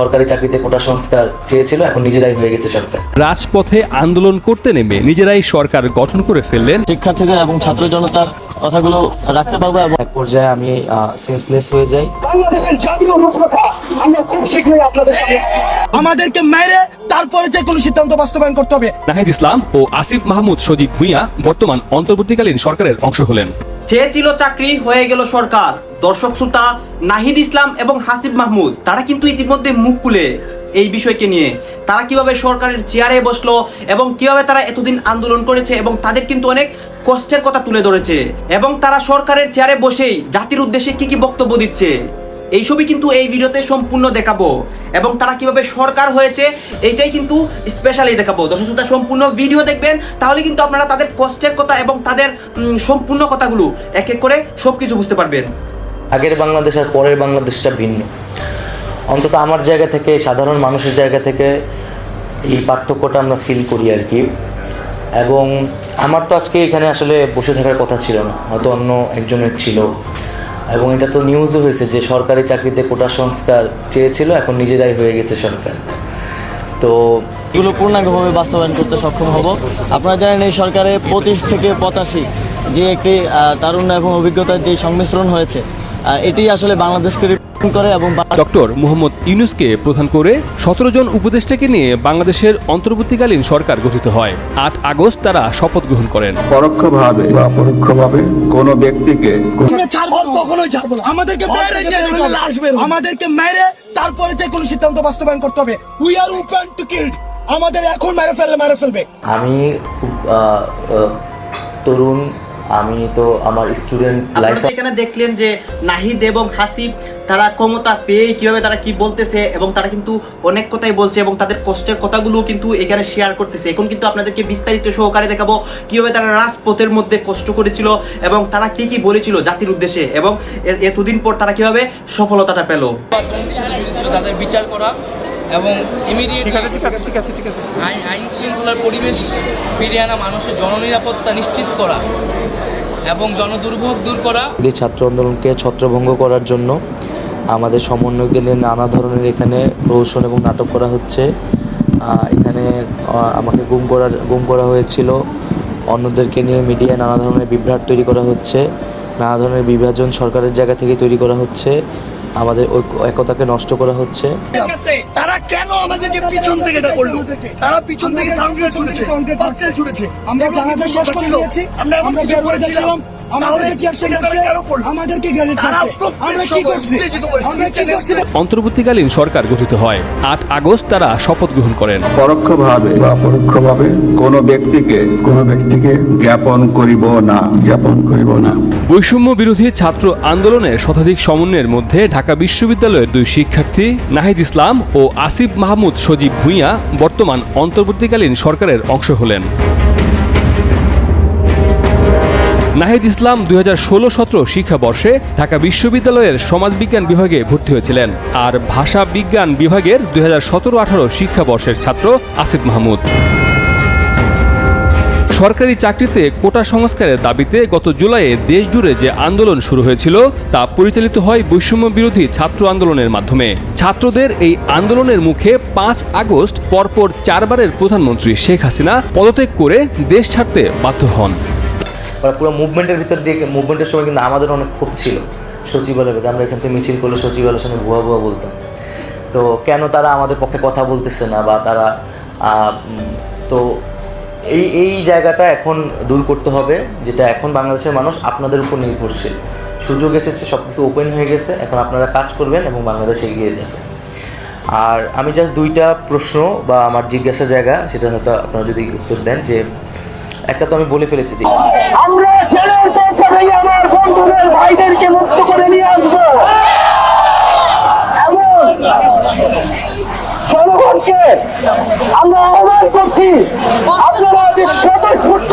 সরকারি চাকরিতে কোটা সংস্কার চেয়েছিল এখন নিজেরাই হয়ে গেছে সরকার। রাজপথে আন্দোলন করতে নেমে নিজেরাই সরকার গঠন করে ফেললেন। শিক্ষার্থীদের এবং ছাত্র জনতার কথাগুলো রাখতে পারব এবং এক পর্যায়ে আমি সেন্সলেস হয়ে যাই। বাংলাদেশের জাতীয় রূপরেখা আমরা খুব শীঘ্রই আপনাদের সামনে আমাদেরকে মেরে তারপরে যে কোনো সিদ্ধান্ত বাস্তবায়ন করতে হবে। নাহিদ ইসলাম ও আসিফ মাহমুদ সজীব ভুঁইয়া বর্তমান অন্তর্বর্তীকালীন সরকারের অংশ হলেন। চেয়েছিল চাকরি হয়ে গেল সরকার। দর্শক শ্রোতা নাহিদ ইসলাম এবং হাসিব মাহমুদ, তারা কিন্তু ইতিমধ্যে মুখ খুলে এই বিষয়কে নিয়ে, তারা কীভাবে সরকারের চেয়ারে বসল এবং কীভাবে তারা এতদিন আন্দোলন করেছে এবং তাদের কিন্তু অনেক কষ্টের কথা তুলে ধরেছে, এবং তারা সরকারের চেয়ারে বসেই জাতির উদ্দেশ্যে কি কি বক্তব্য দিচ্ছে, এইসবই কিন্তু এই ভিডিওতে সম্পূর্ণ দেখাবো, এবং তারা কীভাবে সরকার হয়েছে, এইটাই কিন্তু স্পেশালি দেখাবো। দর্শক শ্রোতা, সম্পূর্ণ ভিডিও দেখবেন, তাহলে কিন্তু আপনারা তাদের কষ্টের কথা এবং তাদের সম্পূর্ণ কথাগুলো এক এক করে সবকিছু বুঝতে পারবেন। আগের বাংলাদেশ আর পরের বাংলাদেশটা ভিন্ন। অন্তত আমার জায়গা থেকে, সাধারণ মানুষের জায়গা থেকে এই পার্থক্যটা আমরা ফিল করি আর কি। এবং আমার তো আজকে এখানে আসলে বসে থাকার কথা ছিল না, হয়তো অন্য একজনের ছিল। এবং এটা তো নিউজও হয়েছে যে সরকারি চাকরিতে কোটা সংস্কার চেয়েছিল, এখন নিজেরাই হয়ে গেছে সরকার। তো এগুলো পূর্ণাঙ্গভাবে বাস্তবায়ন করতে সক্ষম হব। আপনারা জানেন এই সরকারে পঁচিশ থেকে পঁচাশি যে একটি তারুণ্য এবং অভিজ্ঞতার যে সংমিশ্রণ হয়েছে এটি আসলে বাংলাদেশকে করে এবং ডক্টর মোহাম্মদ ইউনুসকে প্রধান করে সতেরো জন উপদেষ্টাকে নিয়ে বাংলাদেশের অন্তর্বর্তীকালীন সরকার গঠিত হয়। আট আগস্ট তারা শপথ গ্রহণ করেন। পরোক্ষভাবে বা পরোক্ষভাবে কোনো ব্যক্তিকে আমরা ছাড়বো না, কখনোই ছাড়বো না। আমাদেরকে মেরে যে আমাদেরকে মেরে তারপরে যে কোনো সিদ্ধান্ত বাস্তবায়ন করতে হবে। We are open to kill আমাদের এখন মেরে ফেললে মেরে ফেলবে। আমি তরুণ আমি তো আমার স্টুডেন্ট লাইফ এখানে দেখলেন যে নাহিদ এবং হাসিব তারা ক্ষমতা পেয়ে কীভাবে তারা কি বলতেছে এবং তারা কিন্তু অনেক কথাই বলছে এবং তাদের কষ্টের কথাগুলো কিন্তু এখানে শেয়ার করতেছে। এখন কিন্তু আপনাদেরকে বিস্তারিত সহকারে দেখাবো কীভাবে তারা রাজপথের মধ্যে কষ্ট করেছিল এবং তারা কি কি বলেছিল জাতির উদ্দেশ্যে এবং এতদিন পর তারা কীভাবে সফলতাটা পেল। তাদের বিচার করা এবং ইমিডিয়েট আইন আইন শৃঙ্খলার পরিবেশ ফিরিয়ে আনা মানুষের জননিরাপত্তা নিশ্চিত করা এবং জনদুর্ভোগ দূর করা। যে ছাত্র আন্দোলনকে ছত্রভঙ্গ করার জন্য আমাদের সমন্বয়কদের নিয়ে নানা ধরনের এখানে প্রহসন এবং নাটক করা হচ্ছে। এখানে আমাকে গুম করার গুম করা হয়েছিল। অন্যদেরকে নিয়ে মিডিয়ায় নানা ধরনের বিভ্রাট তৈরি করা হচ্ছে। নানা ধরনের বিভাজন সরকারের জায়গা থেকে তৈরি করা হচ্ছে। আমাদের ঐক্য- একতাকে নষ্ট করা হচ্ছে। তারা কেন আমাদেরকে পিছন থেকে এটা করল? তারা পিছন থেকে সাউন্ড ছুড়েছে আমরা জানাজা শেষ করে দিয়েছি। আমরা আমরা কিছু হয়ে অন্তর্বর্তীকালীন সরকার গঠিত হয়। আট আগস্ট তারা শপথ গ্রহণ করেন। পরোক্ষভাবে বা পরোক্ষভাবে কোনো ব্যক্তিকে কোনো ব্যক্তিকে জ্ঞাপন করিব না। জ্ঞাপন করিব না। বৈষম্য বিরোধী ছাত্র আন্দোলনের শতাধিক সমন্বয়ের মধ্যে ঢাকা বিশ্ববিদ্যালয়ের দুই শিক্ষার্থী নাহিদ ইসলাম ও আসিফ মাহমুদ সজীব ভুঁইয়া বর্তমান অন্তর্বর্তীকালীন সরকারের অংশ হলেন। নাহিদ ইসলাম দুই হাজার ষোলো সতেরো শিক্ষাবর্ষে ঢাকা বিশ্ববিদ্যালয়ের সমাজবিজ্ঞান বিভাগে ভর্তি হয়েছিলেন। আর ভাষা বিজ্ঞান বিভাগের দুই হাজার সতেরো আঠারো শিক্ষাবর্ষের ছাত্র আসিফ মাহমুদ। সরকারি চাকরিতে কোটা সংস্কারের দাবিতে গত জুলাইয়ে দেশজুড়ে যে আন্দোলন শুরু হয়েছিল, তা পরিচালিত হয় বৈষম্য বিরোধী ছাত্র আন্দোলনের মাধ্যমে। ছাত্রদের এই আন্দোলনের মুখে পাঁচ আগস্ট পরপর চারবারের প্রধানমন্ত্রী শেখ হাসিনা পদত্যাগ করে দেশ ছাড়তে বাধ্য হন। ওরা পুরো মুভমেন্টের ভিতর দিয়ে মুভমেন্টের সময় কিন্তু আমাদের অনেক ক্ষোভ ছিল সচিবালয়ের ভিতরে। আমরা এখান থেকে মিছিল করলে সচিবালয়ের সামনে ভুয়া ভুয়া বলতাম। তো কেন তারা আমাদের পক্ষে কথা বলতেছে না বা তারা তো এই এই জায়গাটা এখন দূর করতে হবে, যেটা এখন বাংলাদেশের মানুষ আপনাদের উপর নির্ভরশীল। সুযোগ এসেছে সব কিছু ওপেন হয়ে গেছে, এখন আপনারা কাজ করবেন এবং বাংলাদেশ এগিয়ে যাবে। আর আমি জাস্ট দুইটা প্রশ্ন বা আমার জিজ্ঞাসা জায়গা, সেটা হয়তো আপনারা যদি উত্তর দেন যে একটা তো আমি বলে ফেলেছি যে আমরা জেলের পৌঁছাতেই আমার বন্ধুদের ভাইদেরকে মুক্ত করে নিয়ে আসব। এমন জনগণকে আমরা আহ্বান করছি আপনারা যে স্বতঃস্ফূর্ত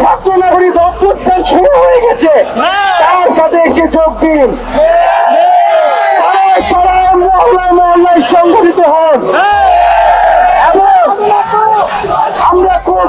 ছাত্র নাগরিক অভ্যুত্থান শুরু হয়ে গেছে তার সাথে এসে যোগ দিন। মহল্লায় মহল্লায় সংগঠিত হন। এবং আমরা খুব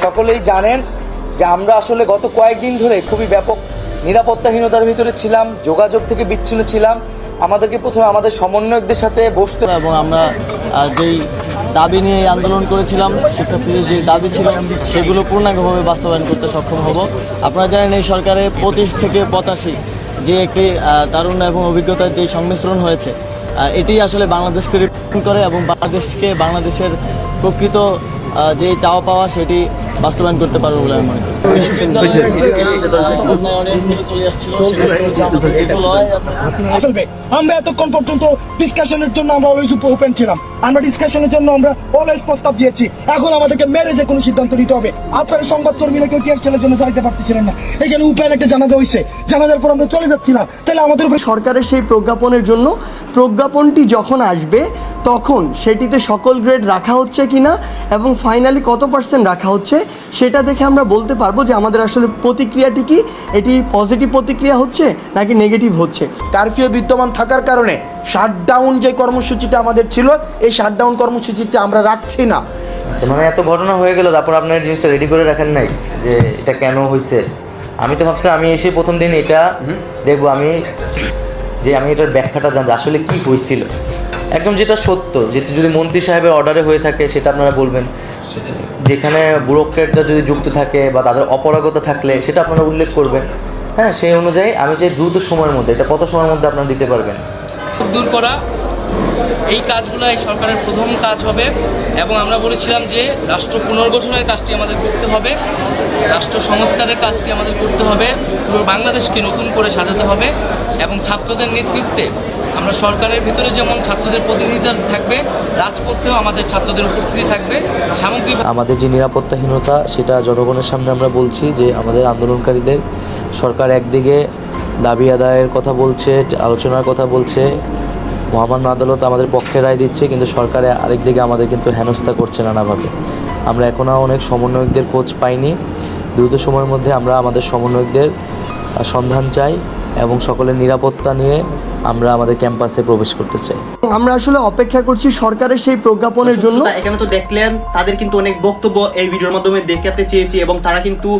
সকলেই জানেন যে আমরা আসলে গত কয়েকদিন ধরে খুবই ব্যাপক নিরাপত্তাহীনতার ভিতরে ছিলাম যোগাযোগ থেকে বিচ্ছিন্ন ছিলাম। আমাদেরকে প্রথমে আমাদের সমন্বয়কদের সাথে বসতে এবং আমরা যেই দাবি নিয়ে আন্দোলন করেছিলাম শিক্ষার্থীদের যে দাবি ছিল সেগুলো পূর্ণাঙ্গভাবে বাস্তবায়ন করতে সক্ষম হব। আপনারা জানেন এই সরকারে পঁচিশ থেকে পঁচাশি যে একটি আহ, তারুণ্য এবং অভিজ্ঞতার যে সংমিশ্রণ হয়েছে এটি আসলে বাংলাদেশকে করে এবং বাংলাদেশকে বাংলাদেশের প্রকৃত যে চাওয়া পাওয়া সেটি বাস্তবায়ন করতে পারব বলে আমি মনে করি। আমরা এতক্ষণ পর্যন্ত ডিসকাশনের জন্য আমরা অলওয়েজ ওপেন ছিলাম আমরা ডিসকাশনের জন্য আমরা অলওয়েজ প্রস্তাব দিয়েছি। এখন আমাদেরকে মেরে যে কোনো সিদ্ধান্ত নিতে হবে। আপনারা সংবাদ কর্মীরা কেউ টিয়ার ছেলের জন্য যাইতে পারতেছিলেন না? এখানে উপায় একটা জানাজা হয়েছে জানাজার পর আমরা চলে যাচ্ছিলাম। তাহলে আমাদের উপরে সরকারের সেই প্রজ্ঞাপনের জন্য প্রজ্ঞাপনটি যখন আসবে, তখন সেটিতে সকল গ্রেড রাখা হচ্ছে কিনা এবং ফাইনালি কত পার্সেন্ট রাখা হচ্ছে, সেটা দেখে আমরা বলতে পারব যে আমাদের আসলে প্রতিক্রিয়াটি কি? এটি পজিটিভ প্রতিক্রিয়া হচ্ছে নাকি নেগেটিভ হচ্ছে? কারফিউ বিদ্যমান থাকার কারণে শাটডাউন যে কর্মসূচিটা আমাদের ছিল এই শাটডাউন কর্মসূচিটা আমরা রাখছি না। আচ্ছা মানে এত ঘটনা হয়ে গেল তারপর আপনার জিনিসটা রেডি করে রাখেন নাই যে এটা কেন হয়েছে আমি তো ভাবছিলাম আমি এসে প্রথম দিন এটা দেখব আমি যে আমি এটার ব্যাখ্যাটা জানতে আসলে কি হয়েছিল একদম যেটা সত্য যেটা যদি মন্ত্রী সাহেবের অর্ডারে হয়ে থাকে সেটা আপনারা বলবেন। যেখানে ব্যুরোক্রেটরা যদি যুক্ত থাকে বা তাদের অপরাগতা থাকলে সেটা আপনারা উল্লেখ করবেন। হ্যাঁ সেই অনুযায়ী আমি চাই দ্রুত সময়ের মধ্যে এটা কত সময়ের মধ্যে আপনারা দিতে পারবেন? দূর করা। এই কাজগুলো এই সরকারের প্রথম কাজ হবে এবং আমরা বলেছিলাম যে রাষ্ট্র পুনর্গঠনের কাজটি আমাদের করতে হবে, রাষ্ট্র সংস্কারের কাজটি আমাদের করতে হবে, পুরো বাংলাদেশকে নতুন করে সাজাতে হবে এবং ছাত্রদের নেতৃত্বে আমরা সরকারের ভিতরে যেমন ছাত্রদের প্রতিনিধিত্ব থাকবে, রাজপথেও আমাদের ছাত্রদের উপস্থিতি থাকবে। সামগ্রিক আমাদের যে নিরাপত্তাহীনতা, সেটা জনগণের সামনে আমরা বলছি যে আমাদের আন্দোলনকারীদের সরকার একদিকে দাবি আদায়ের কথা বলছে, আলোচনার কথা বলছে। মহামান্য আদালত আমাদের পক্ষে রায় দিচ্ছে, কিন্তু সরকারে আরেক দিকে আমাদের কিন্তু হেনস্থা করছে নানাভাবে। আমরা এখনও অনেক সমন্বয়কদের খোঁজ পাইনি। দ্রুত সময়ের মধ্যে আমরা আমাদের সমন্বয়কদের সন্ধান চাই। এবং সকলের নিরাপত্তা নিয়ে আমরা আমাদের ক্যাম্পাসে প্রবেশ করতে চাই। আমরা আসলে অপেক্ষা করছি সরকারের সেই প্রজ্ঞাপনের জন্য। এখানে তো দেখলেন তাদের কিন্তু অনেক বক্তব্য এই ভিডিওর মাধ্যমে দেখাতে চেয়েছি এবং তারা কিন্তু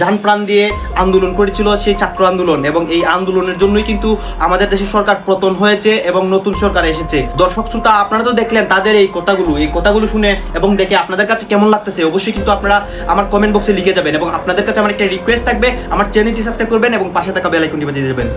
যান প্রাণ দিয়ে আন্দোলন করেছিল সেই ছাত্র আন্দোলন এবং এই আন্দোলনের জন্যই কিন্তু আমাদের দেশের সরকার পতন হয়েছে এবং নতুন সরকার এসেছে। দর্শক শ্রোতা আপনারা তো দেখলেন তাদের এই কথাগুলো এই কথাগুলো শুনে এবং দেখে আপনাদের কাছে কেমন লাগতেছে অবশ্যই কিন্তু আপনারা আমার কমেন্ট বক্সে লিখে যাবেন এবং আপনাদের কাছে আমার একটা রিকোয়েস্ট থাকবে আমার চ্যানেলটি সাবস্ক্রাইব করবেন এবং পাশে থাকা বেল มัน本